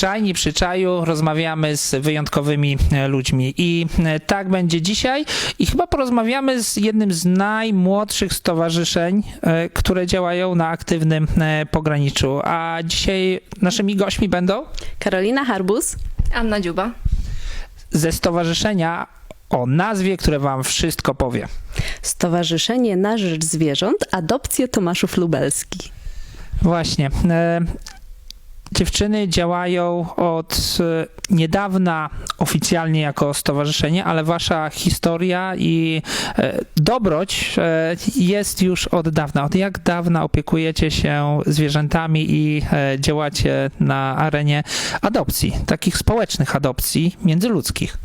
czajni przy czaju rozmawiamy z wyjątkowymi e, ludźmi. I e, tak będzie dzisiaj. I chyba porozmawiamy z jednym z najmłodszych stowarzyszeń, e, które działają na aktywnym pograniczu. A dzisiaj naszymi gośćmi będą Karolina Harbus. Anna Dziuba. ze stowarzyszenia o nazwie, które wam wszystko powie. Stowarzyszenie na Rzecz Zwierząt Adopcje Tomaszów Lubelski. Właśnie. Dziewczyny działają od e, niedawna oficjalnie jako stowarzyszenie, ale wasza historia i e, dobroć e, jest już od dawna. Od jak dawna opiekujecie się zwierzętami i e, działacie na arenie adopcji, takich społecznych adopcji międzyludzkich?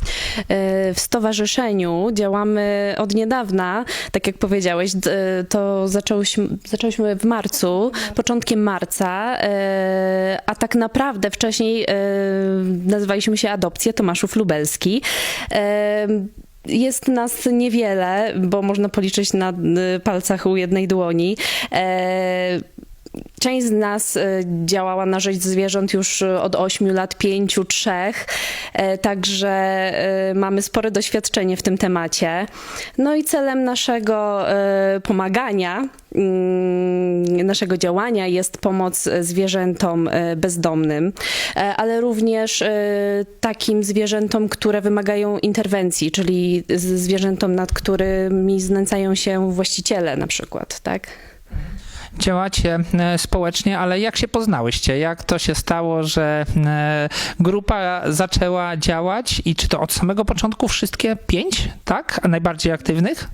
W stowarzyszeniu działamy od niedawna, tak jak powiedziałeś, to zaczęłyśmy, zaczęłyśmy w marcu, początkiem marca, a tak naprawdę wcześniej e, nazywaliśmy się Adopcje Tomaszów Lubelski. E, Jest nas niewiele, bo można policzyć na e, palcach u jednej dłoni. Część z nas e, działała na rzecz zwierząt już e, od 8 lat, 5, 3, także e, mamy spore doświadczenie w tym temacie. No i celem naszego pomagania, mm, naszego działania jest pomoc zwierzętom bezdomnym, ale również takim zwierzętom, które wymagają interwencji, czyli zwierzętom, nad którymi znęcają się właściciele na przykład, tak? Działacie e, społecznie, ale jak się poznałyście? Jak to się stało, że e, grupa zaczęła działać i czy to od samego początku wszystkie pięć, tak? A najbardziej aktywnych?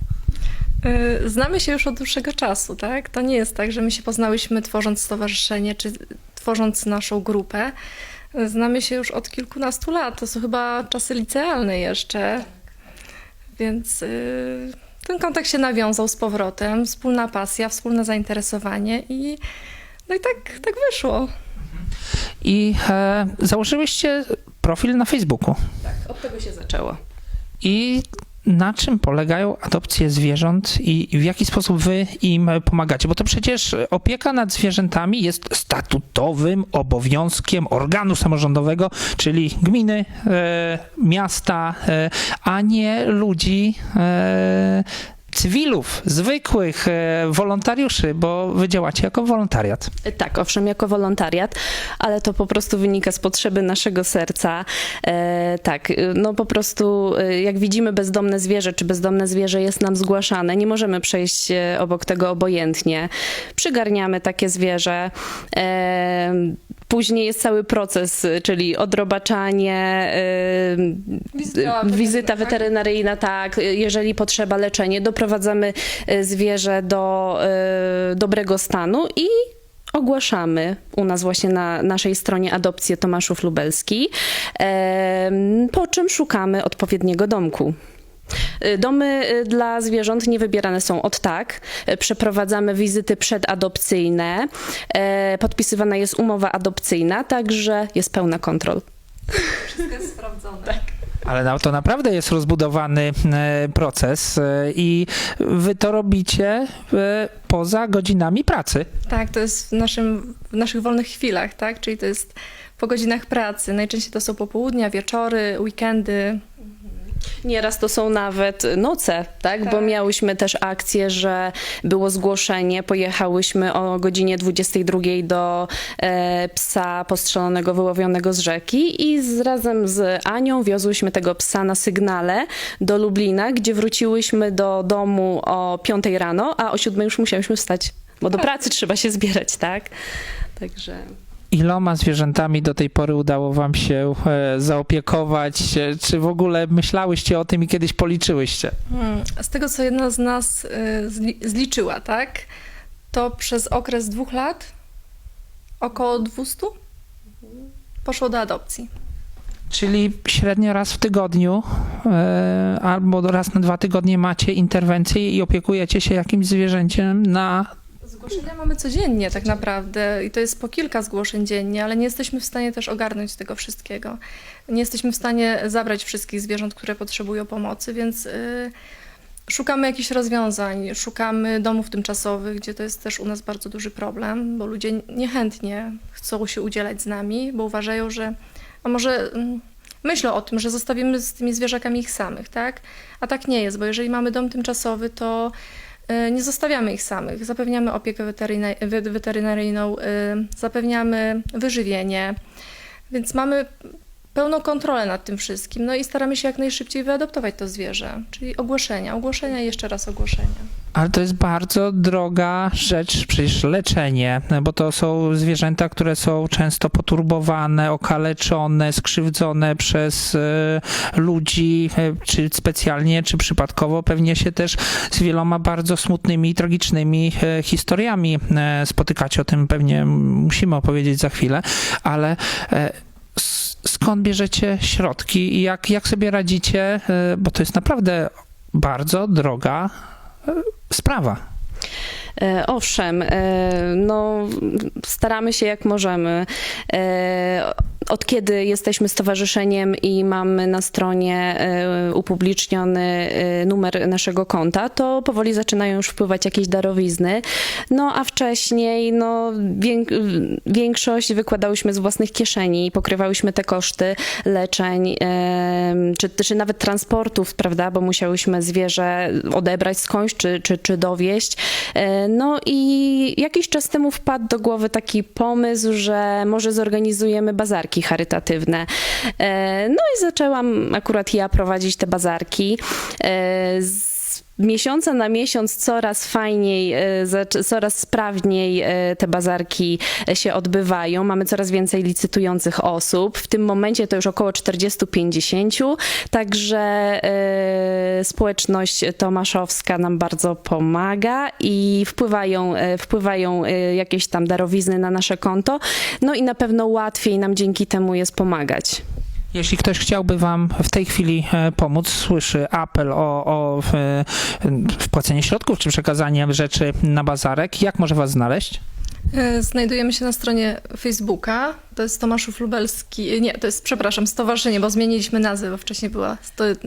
Y, Znamy się już od dłuższego czasu, tak? To nie jest tak, że my się poznałyśmy tworząc stowarzyszenie czy tworząc naszą grupę. Znamy się już od kilkunastu lat. To są chyba czasy licealne jeszcze. Więc y, ten kontakt się nawiązał z powrotem. Wspólna pasja, wspólne zainteresowanie i no i tak, tak wyszło. I e, założyłyście profil na Facebooku. Od tego się zaczęło. I na czym polegają adopcje zwierząt i w jaki sposób wy im pomagacie? Bo to przecież opieka nad zwierzętami jest statutowym obowiązkiem organu samorządowego, czyli gminy, e, miasta, e, a nie ludzi. E, Cywilów, zwykłych e, wolontariuszy, bo wy działacie jako wolontariat. Tak, owszem, jako wolontariat, ale to po prostu wynika z potrzeby naszego serca. E, tak, y, no po prostu y, jak widzimy bezdomne zwierzę, czy bezdomne zwierzę jest nam zgłaszane, nie możemy przejść e, obok tego obojętnie. Przygarniamy takie zwierzę. E, Później jest cały proces, y, czyli odrobaczanie, y, Wizyta wizyta weterynaryjna, tak? weterynaryjna, tak, y, jeżeli potrzeba leczenie, doprowadzamy y, zwierzę do y, dobrego stanu i ogłaszamy u nas właśnie na naszej stronie adopcję Tomaszów Lubelski, po czym szukamy odpowiedniego domku. Y, Domy y, dla zwierząt nie wybierane są od tak. Y, Przeprowadzamy wizyty przedadopcyjne. Podpisywana jest umowa adopcyjna, także jest pełna kontrol. Wszystko jest sprawdzone. Ale na- to naprawdę jest rozbudowany e, proces e, i wy to robicie e, poza godzinami pracy. Tak, to jest w, naszym, w naszych wolnych chwilach, tak? Czyli to jest po godzinach pracy. Najczęściej to są popołudnia, wieczory, weekendy. Nieraz to są nawet noce, tak? Bo Tak. miałyśmy też akcję, że było zgłoszenie, pojechałyśmy o godzinie 22 do e, psa postrzelonego, wyłowionego z rzeki i z, razem z Anią wiozłyśmy tego psa na sygnale do Lublina, gdzie wróciłyśmy do domu o 5 rano, a o 7 już musiałyśmy wstać, bo do pracy trzeba się zbierać, tak? Także... Iloma zwierzętami do tej pory udało wam się e, zaopiekować? E, Czy w ogóle myślałyście o tym i kiedyś policzyłyście? Hmm. Z tego, co jedna z nas zli- zliczyła, tak? To przez okres dwóch lat około 200 poszło do adopcji. Czyli średnio raz w tygodniu e, albo raz na dwa tygodnie macie interwencję i opiekujecie się jakimś zwierzęciem na Zgłoszenia mamy codziennie tak naprawdę i to jest po kilka zgłoszeń dziennie, ale nie jesteśmy w stanie też ogarnąć tego wszystkiego. Nie jesteśmy w stanie zabrać wszystkich zwierząt, które potrzebują pomocy, więc y, szukamy jakichś rozwiązań, szukamy domów tymczasowych, gdzie to jest też u nas bardzo duży problem, bo ludzie niechętnie chcą się udzielać z nami, bo uważają, że a może mm, myślą o tym, że zostawimy z tymi zwierzakami ich samych, tak? A tak nie jest, bo jeżeli mamy dom tymczasowy, to nie zostawiamy ich samych. Zapewniamy opiekę weterynaryjną, y, zapewniamy wyżywienie, więc mamy pełną kontrolę nad tym wszystkim. No i staramy się jak najszybciej wyadoptować to zwierzę, czyli ogłoszenia, ogłoszenia i jeszcze raz ogłoszenia. Ale to jest bardzo droga rzecz, przecież leczenie, bo to są zwierzęta, które są często poturbowane, okaleczone, skrzywdzone przez e, ludzi, e, czy specjalnie, czy przypadkowo. Pewnie się też z wieloma bardzo smutnymi i tragicznymi e, historiami spotykacie. O tym pewnie musimy opowiedzieć za chwilę, ale skąd bierzecie środki i jak, jak sobie radzicie, bo to jest naprawdę bardzo droga sprawa. E, Owszem, e, no, staramy się jak możemy. E, Od kiedy jesteśmy stowarzyszeniem i mamy na stronie e, upubliczniony e, numer naszego konta, to powoli zaczynają już wpływać jakieś darowizny. No a wcześniej no, większość wykładałyśmy z własnych kieszeni, pokrywałyśmy te koszty leczeń, em, czy, czy nawet transportów, prawda, bo musiałyśmy zwierzę odebrać skądś, czy, czy, czy dowieść. E, No i jakiś czas temu wpadł do głowy taki pomysł, że może zorganizujemy bazarki charytatywne. E, No i zaczęłam akurat ja prowadzić te bazarki. E, z miesiąca na miesiąc coraz fajniej, e, coraz sprawniej e, te bazarki e, się odbywają. Mamy coraz więcej licytujących osób. W tym momencie to już około 40-50, także społeczność tomaszowska nam bardzo pomaga i wpływają, wpływają jakieś tam darowizny na nasze konto. No i na pewno łatwiej nam dzięki temu jest pomagać. Jeśli ktoś chciałby Wam w tej chwili e, pomóc, słyszy apel o, o e, wpłacenie środków czy przekazanie rzeczy na bazarek, jak może Was znaleźć? E, Znajdujemy się na stronie Facebooka. To jest Tomaszów Lubelski. Nie, to jest, przepraszam, stowarzyszenie, bo zmieniliśmy nazwę, bo wcześniej była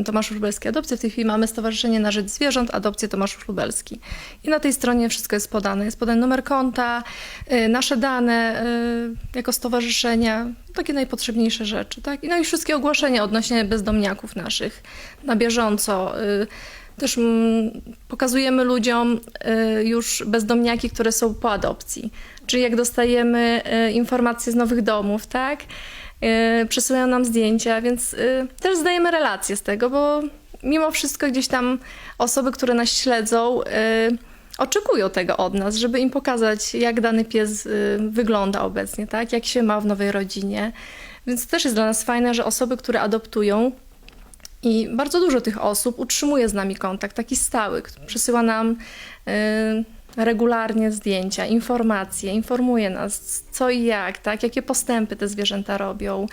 Tomaszów Lubelski Adopcja. W tej chwili mamy Stowarzyszenie na Rzecz Zwierząt, Adopcję Tomaszów Lubelski. I na tej stronie wszystko jest podane. Jest podany numer konta, y, nasze dane y, jako stowarzyszenia, takie najpotrzebniejsze rzeczy. Tak? No i wszystkie ogłoszenia odnośnie bezdomniaków naszych na bieżąco. Też mm, pokazujemy ludziom y, już bezdomniaki, które są po adopcji. Czyli jak dostajemy y, informacje z nowych domów, tak? Y, Przesyłają nam zdjęcia, więc też zdajemy relacje z tego, bo mimo wszystko gdzieś tam osoby, które nas śledzą, oczekują tego od nas, żeby im pokazać, jak dany pies wygląda obecnie, tak? Jak się ma w nowej rodzinie. Więc to też jest dla nas fajne, że osoby, które adoptują, i bardzo dużo tych osób utrzymuje z nami kontakt, taki stały, przesyła nam y, regularnie zdjęcia, informacje, informuje nas co i jak, tak, jakie postępy te zwierzęta robią.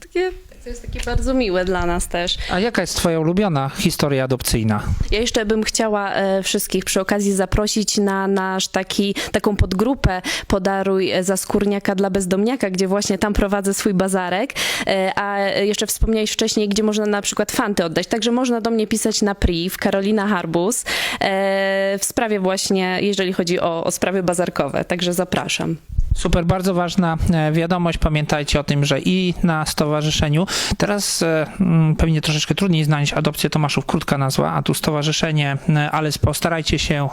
Takie To jest takie bardzo miłe dla nas też. A jaka jest Twoja ulubiona historia adopcyjna? Ja jeszcze bym chciała e, wszystkich przy okazji zaprosić na nasz taki, taką podgrupę Podaruj za skórniaka dla bezdomniaka, gdzie właśnie tam prowadzę swój bazarek, e, a jeszcze wspomniałeś wcześniej, gdzie można na przykład fanty oddać, także można do mnie pisać na priv, Karolina Harbus, e, w sprawie właśnie, jeżeli chodzi o, o sprawy bazarkowe, także zapraszam. Super, bardzo ważna e, wiadomość. Pamiętajcie o tym, że i na stowarzyszeniu, teraz e, mm, pewnie troszeczkę trudniej znaleźć adopcję Tomaszów, krótka nazwa, a tu stowarzyszenie, e, ale postarajcie się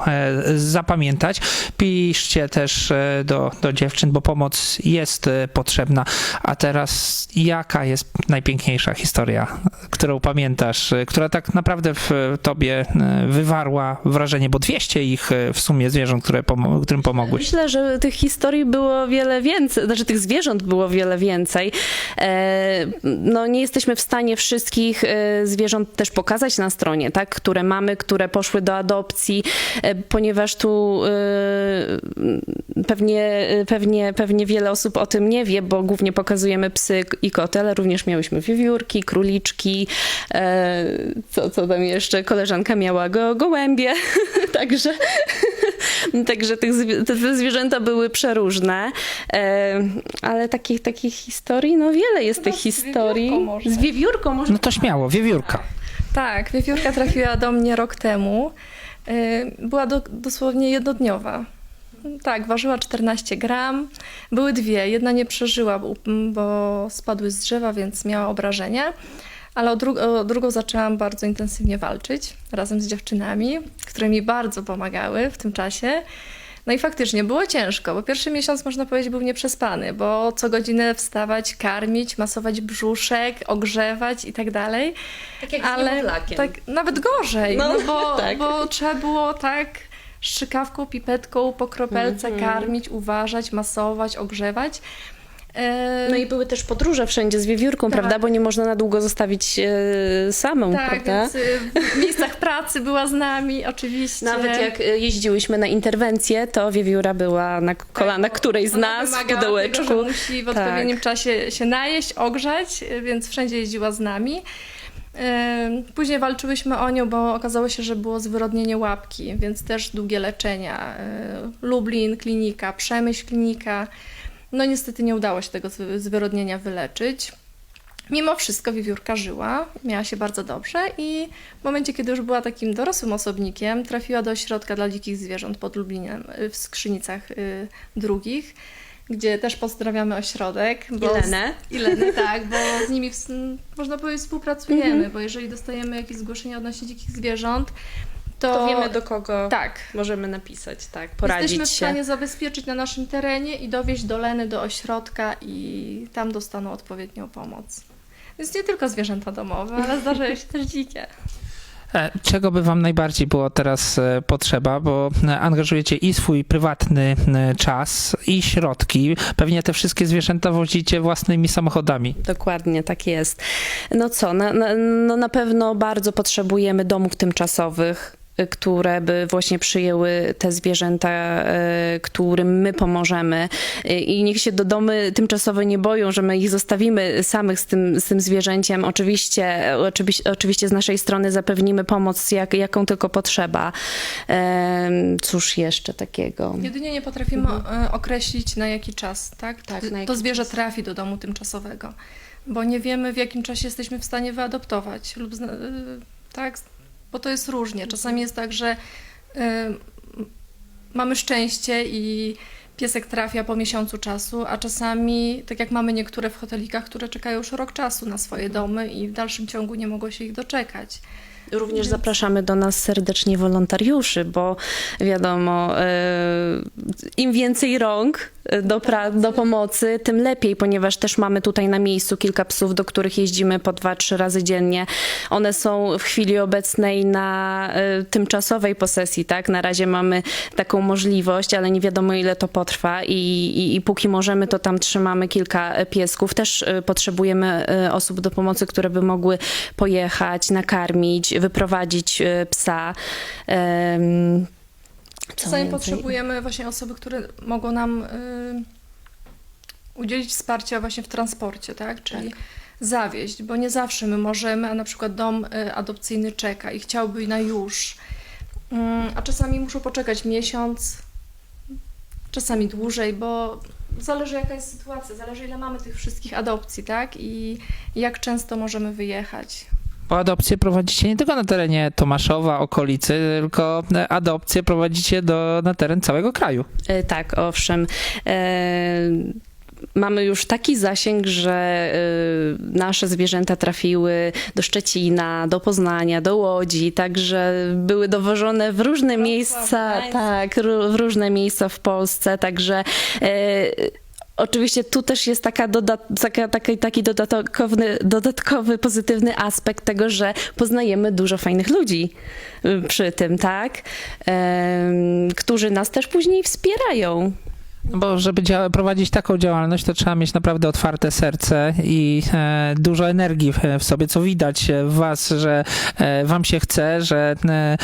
zapamiętać. Piszcie też do, do dziewczyn, bo pomoc jest potrzebna. A teraz jaka jest najpiękniejsza historia, którą pamiętasz, która tak naprawdę w tobie wywarła wrażenie, bo 200 ich w sumie zwierząt, które pomo- którym pomogłeś. Myślę, że tych historii było wiele więcej, znaczy tych zwierząt było wiele więcej. E, no nie jesteśmy w stanie wszystkich e, zwierząt też pokazać na stronie, tak, które mamy, które poszły do adopcji, e, ponieważ tu pewnie, pewnie, pewnie wiele osób o tym nie wie, bo głównie pokazujemy psy i koty, ale również miałyśmy wiewiórki, króliczki, co, co tam jeszcze, koleżanka miała go, gołębie, także Także tych, te zwierzęta były przeróżne, e, ale takich, takich historii, no wiele jest Chyba tych z historii. wiewiórką. Z wiewiórką może. No to śmiało, wiewiórka. Tak, wiewiórka trafiła do mnie rok temu. Y, Była do, dosłownie jednodniowa. Tak, ważyła 14 gram. Były dwie. Jedna nie przeżyła, bo, spadły z drzewa, więc miała obrażenia. Ale o, dru- o drugą zaczęłam bardzo intensywnie walczyć razem z dziewczynami, które mi bardzo pomagały w tym czasie. No i faktycznie było ciężko, bo pierwszy miesiąc można powiedzieć był nieprzespany, bo co godzinę wstawać, karmić, masować brzuszek, ogrzewać i tak dalej. Tak jak Ale tak nawet gorzej, No, no, bo, tak. bo trzeba było tak strzykawką, pipetką po kropelce Mhm. karmić, uważać, masować, ogrzewać. E, No i były też podróże wszędzie z wiewiórką, Tak. prawda? Bo nie można na długo zostawić e, samą, tak, prawda? więc y, w miejscach pracy była z nami oczywiście. Nawet jak e, jeździłyśmy na interwencję, to wiewióra była na kolanach Tak, którejś z nas w pudełeczku. Tego, że musi w Tak. odpowiednim czasie się najeść, ogrzać, więc wszędzie jeździła z nami. Później walczyłyśmy o nią, bo okazało się, że było zwyrodnienie łapki, więc też długie leczenia. Lublin, klinika, Przemyśl, klinika. No niestety nie udało się tego zwy- zwyrodnienia wyleczyć. Mimo wszystko wiewiórka żyła, miała się bardzo dobrze i w momencie, kiedy już była takim dorosłym osobnikiem, trafiła do ośrodka dla dzikich zwierząt pod Lublinem y, w Skrzynicach y, Drugich, gdzie też pozdrawiamy ośrodek. Bo Ilenę. Z, Ilenę, tak, bo z nimi ws- można powiedzieć współpracujemy, bo jeżeli dostajemy jakieś zgłoszenia odnośnie dzikich zwierząt, to, To wiemy do kogo tak, możemy napisać, tak, poradzić Jesteśmy w się. stanie zabezpieczyć na naszym terenie i dowieźć do Leny, do ośrodka i tam dostaną odpowiednią pomoc. Więc nie tylko zwierzęta domowe, ale zdarzają się też dzikie. E, Czego by wam najbardziej było teraz e, potrzeba, bo e, angażujecie i swój prywatny czas, i środki. Pewnie te wszystkie zwierzęta wozicie własnymi samochodami. Dokładnie, tak jest. No co, na, na, no na pewno bardzo potrzebujemy domów tymczasowych, które by właśnie przyjęły te zwierzęta, y, którym my pomożemy. Y, I niech się do domy tymczasowe nie boją, że my ich zostawimy samych z tym, z tym zwierzęciem. Oczywiście, oczywiście, oczywiście z naszej strony zapewnimy pomoc, jak, jaką tylko potrzeba. Em, Cóż jeszcze takiego? Jedynie nie potrafimy e, określić na jaki czas, tak? Tak, to, to zwierzę czas. trafi do domu tymczasowego, bo nie wiemy w jakim czasie jesteśmy w stanie wyadoptować lub tak, bo to jest różnie. Czasami jest tak, że y, mamy szczęście i piesek trafia po miesiącu czasu, a czasami, tak jak mamy niektóre w hotelikach, które czekają już rok czasu na swoje domy i w dalszym ciągu nie mogą się ich doczekać. Również zapraszamy do nas serdecznie wolontariuszy, bo wiadomo, e, im więcej rąk e, do, pra- do pomocy, tym lepiej, ponieważ też mamy tutaj na miejscu kilka psów, do których jeździmy po dwa, trzy razy dziennie. One są w chwili obecnej na e, tymczasowej posesji, tak? Na razie mamy taką możliwość, ale nie wiadomo ile to potrwa i, i, i póki możemy, to tam trzymamy kilka piesków. Też potrzebujemy osób do pomocy, które by mogły pojechać, nakarmić, wyprowadzić e, psa. Co Czasami więcej? potrzebujemy właśnie osoby, które mogą nam y, udzielić wsparcia właśnie w transporcie, tak? Czyli zawieźć, bo nie zawsze my możemy, a na przykład dom y, adopcyjny czeka i chciałby na już. Mm, a czasami muszą poczekać miesiąc, czasami dłużej, bo zależy jaka jest sytuacja, zależy ile mamy tych wszystkich adopcji, tak? I jak często możemy wyjechać. Bo adopcję prowadzicie nie tylko na terenie Tomaszowa, okolicy, tylko e, adopcję prowadzicie do, na teren całego kraju. E, Tak, owszem. E, Mamy już taki zasięg, że e, nasze zwierzęta trafiły do Szczecina, do Poznania, do Łodzi, także były dowożone w różne Wrocław, miejsca, Gdańsk. tak, w różne miejsca w Polsce, także e, Oczywiście tu też jest taka taka, taki, taki dodatkowy, dodatkowy pozytywny aspekt tego, że poznajemy dużo fajnych ludzi y, przy tym, tak? Którzy nas też później wspierają. No Bo żeby prowadzić taką działalność, to trzeba mieć naprawdę otwarte serce i e, dużo energii w, w sobie, co widać w was, że e, wam się chce, że e, e,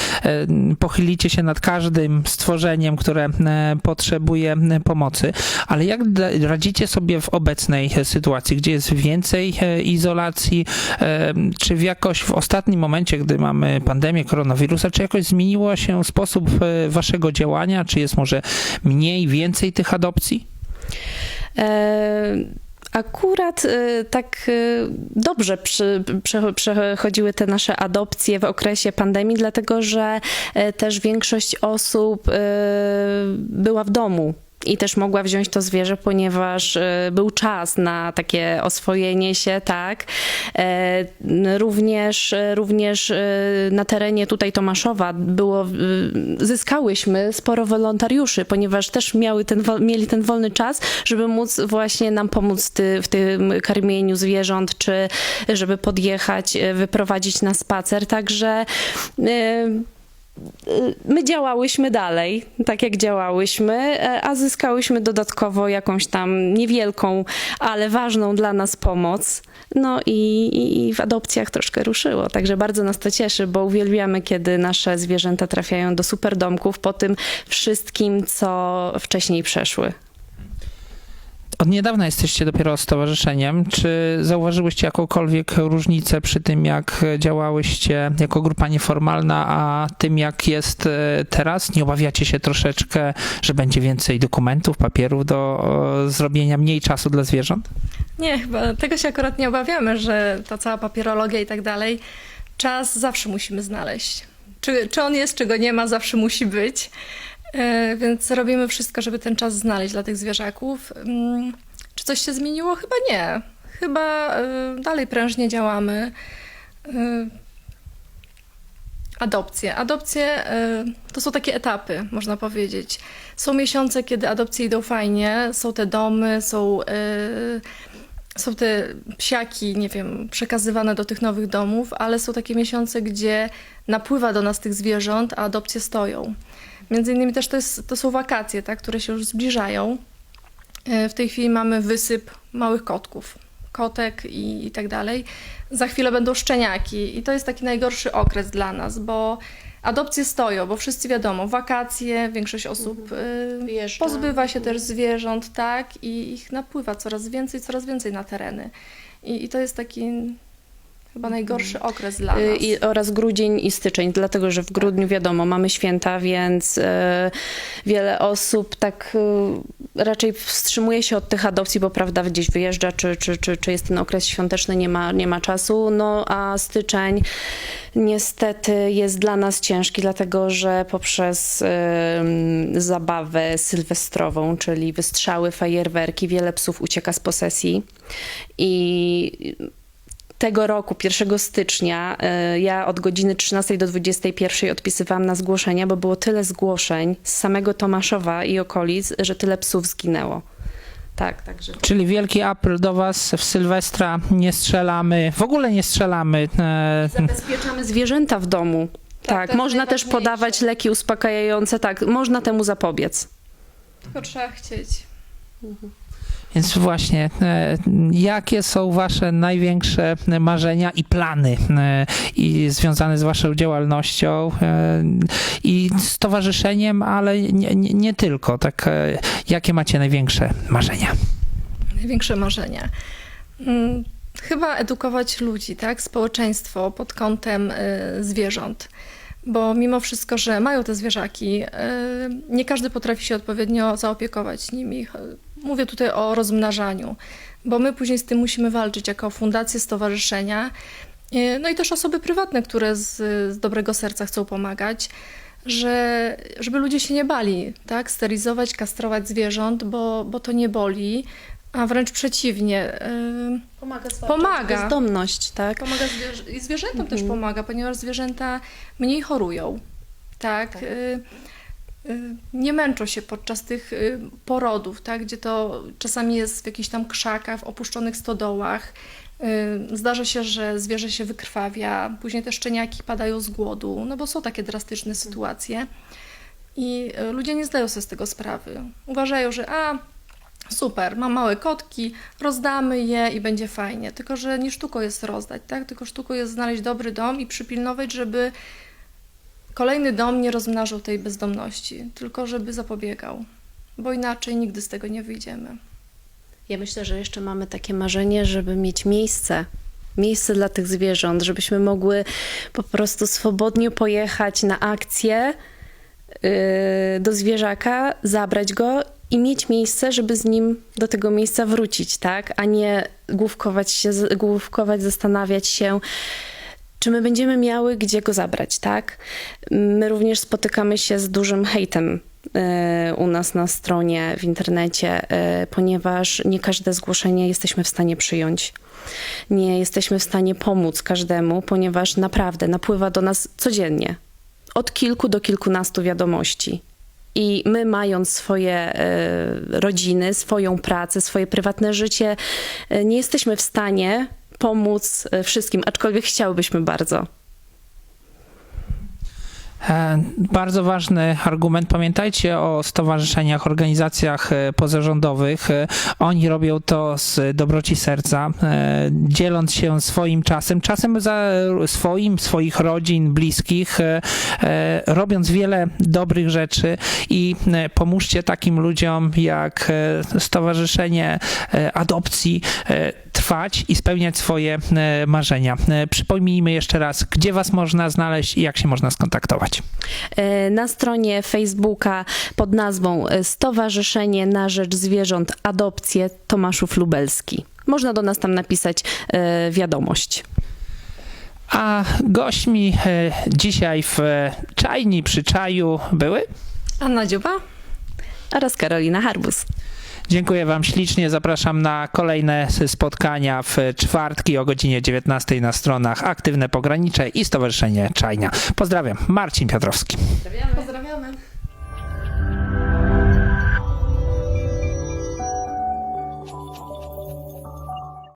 pochylicie się nad każdym stworzeniem, które e, potrzebuje e, pomocy. Ale jak radzicie sobie w obecnej e, sytuacji, gdzie jest więcej e, izolacji, e, czy w jakoś w ostatnim momencie, gdy mamy pandemię koronawirusa, czy jakoś zmieniło się sposób e, waszego działania, czy jest może mniej, więcej tych adopcji? E, Akurat y, tak y, dobrze przy, prze, przechodziły te nasze adopcje w okresie pandemii, dlatego że też większość osób była w domu. I też mogła wziąć to zwierzę, ponieważ y, był czas na takie oswojenie się, tak. E, Również, również y, na terenie tutaj Tomaszowa było, zyskałyśmy sporo wolontariuszy, ponieważ też miały ten, mieli ten wolny czas, żeby móc właśnie nam pomóc w tym karmieniu zwierząt, czy żeby podjechać, wyprowadzić na spacer. Także my działałyśmy dalej, tak jak działałyśmy, e, a zyskałyśmy dodatkowo jakąś tam niewielką, ale ważną dla nas pomoc. No i, i w adopcjach troszkę ruszyło, także bardzo nas to cieszy, bo uwielbiamy, kiedy nasze zwierzęta trafiają do superdomków po tym wszystkim, co wcześniej przeszły. Od niedawna jesteście dopiero stowarzyszeniem. Czy zauważyłyście jakąkolwiek różnicę przy tym, jak działałyście jako grupa nieformalna, a tym, jak jest e, teraz? Nie obawiacie się troszeczkę, że będzie więcej dokumentów, papierów do zrobienia, mniej czasu dla zwierząt? Nie, chyba tego się akurat nie obawiamy, że ta cała papierologia i tak dalej, czas zawsze musimy znaleźć. Czy, czy on jest, czy go nie ma, zawsze musi być. E, Więc robimy wszystko, żeby ten czas znaleźć dla tych zwierzaków. Mm, Czy coś się zmieniło? Chyba nie. Chyba e, dalej prężnie działamy. E, Adopcje. Adopcje to są takie etapy, można powiedzieć. Są miesiące, kiedy adopcje idą fajnie, są te domy, są, są te psiaki, nie wiem, przekazywane do tych nowych domów, ale są takie miesiące, gdzie napływa do nas tych zwierząt, a adopcje stoją. Między innymi też to, jest, to są wakacje, tak, które się już zbliżają. E, W tej chwili mamy wysyp małych kotków, kotek i, i tak dalej. Za chwilę będą szczeniaki i to jest taki najgorszy okres dla nas, bo adopcje stoją, bo wszyscy wiadomo, wakacje, większość osób y, Wyjeżdża. pozbywa się też zwierząt, tak, i ich napływa coraz więcej, coraz więcej na tereny. I, i to jest taki chyba najgorszy okres dla Y, nas. I, oraz grudzień i styczeń, dlatego że w grudniu wiadomo, mamy święta, więc y, wiele osób tak y, raczej wstrzymuje się od tych adopcji, bo prawda gdzieś wyjeżdża, czy, czy, czy, czy jest ten okres świąteczny, nie ma, nie ma czasu. No a styczeń niestety jest dla nas ciężki, dlatego że poprzez y, zabawę sylwestrową, czyli wystrzały, fajerwerki, wiele psów ucieka z posesji i tego roku, 1 stycznia, y, ja od godziny 13 do 21 odpisywałam na zgłoszenia, bo było tyle zgłoszeń z samego Tomaszowa i okolic, że tyle psów zginęło. Tak, także. Czyli wielki apel do was w Sylwestra, nie strzelamy, w ogóle nie strzelamy. e, Zabezpieczamy zwierzęta w domu. Tak, jest można też podawać leki uspokajające, tak, można temu zapobiec. Tylko trzeba chcieć. Więc właśnie, e, jakie są wasze największe marzenia i plany e, i związane z waszą działalnością e, i stowarzyszeniem, ale nie, nie, nie tylko. Tak, e, jakie macie największe marzenia? Największe marzenia. Mm, Chyba edukować ludzi, tak, społeczeństwo pod kątem zwierząt. Bo mimo wszystko, że mają te zwierzaki, nie każdy potrafi się odpowiednio zaopiekować nimi. Mówię tutaj o rozmnażaniu, bo my później z tym musimy walczyć jako fundacje, stowarzyszenia, y, no i też osoby prywatne, które z, z dobrego serca chcą pomagać, że, żeby ludzie się nie bali, tak, sterylizować, kastrować zwierząt, bo, bo to nie boli, a wręcz przeciwnie. y, Pomaga Pomaga. Bezdomność, tak? Pomaga zwierzę- i zwierzętom też pomaga, ponieważ zwierzęta mniej chorują. Tak. Y, y, nie męczą się podczas tych y, porodów, tak, gdzie to czasami jest w jakichś tam krzakach, w opuszczonych stodołach. Y, Zdarza się, że zwierzę się wykrwawia, później te szczeniaki padają z głodu, no bo są takie drastyczne sytuacje. I y, ludzie nie zdają sobie z tego sprawy. Uważają, że a, super, mam małe kotki, rozdamy je i będzie fajnie. Tylko, że nie sztuką jest rozdać, tak? Tylko sztuką jest znaleźć dobry dom i przypilnować, żeby kolejny dom nie rozmnażał tej bezdomności, tylko żeby zapobiegał. Bo inaczej nigdy z tego nie wyjdziemy. Ja myślę, że jeszcze mamy takie marzenie, żeby mieć miejsce. Miejsce dla tych zwierząt, żebyśmy mogły po prostu swobodnie pojechać na akcję yy, do zwierzaka, zabrać go i mieć miejsce, żeby z nim do tego miejsca wrócić, tak? A nie główkować się, główkować, zastanawiać się, czy my będziemy miały gdzie go zabrać, tak? My również spotykamy się z dużym hejtem e, u nas na stronie, w internecie, e, ponieważ nie każde zgłoszenie jesteśmy w stanie przyjąć. Nie jesteśmy w stanie pomóc każdemu, ponieważ naprawdę napływa do nas codziennie od kilku do kilkunastu wiadomości. I my, mając swoje e, rodziny, swoją pracę, swoje prywatne życie, nie jesteśmy w stanie pomóc e, wszystkim, aczkolwiek chciałybyśmy bardzo. E, Bardzo ważny argument. Pamiętajcie o stowarzyszeniach, organizacjach e, pozarządowych. Oni robią to z dobroci serca, dzieląc się swoim czasem, czasem za swoim, swoich rodzin, bliskich, robiąc wiele dobrych rzeczy i pomóżcie takim ludziom jak Stowarzyszenie Adopcji trwać i spełniać swoje e, marzenia. E, Przypomnijmy jeszcze raz, gdzie Was można znaleźć i jak się można skontaktować. E, Na stronie Facebooka pod nazwą Stowarzyszenie na Rzecz Zwierząt Adopcje Tomaszów Lubelski. Można do nas tam napisać wiadomość. A gośćmi dzisiaj w czajni przy czaju były. Anna Dziuba? Oraz Karolina Harbus. Dziękuję Wam ślicznie. Zapraszam na kolejne spotkania w czwartki o godzinie 19 na stronach Aktywne Pogranicze i Stowarzyszenie Czajnia. Pozdrawiam. Marcin Piotrowski. Pozdrawiamy.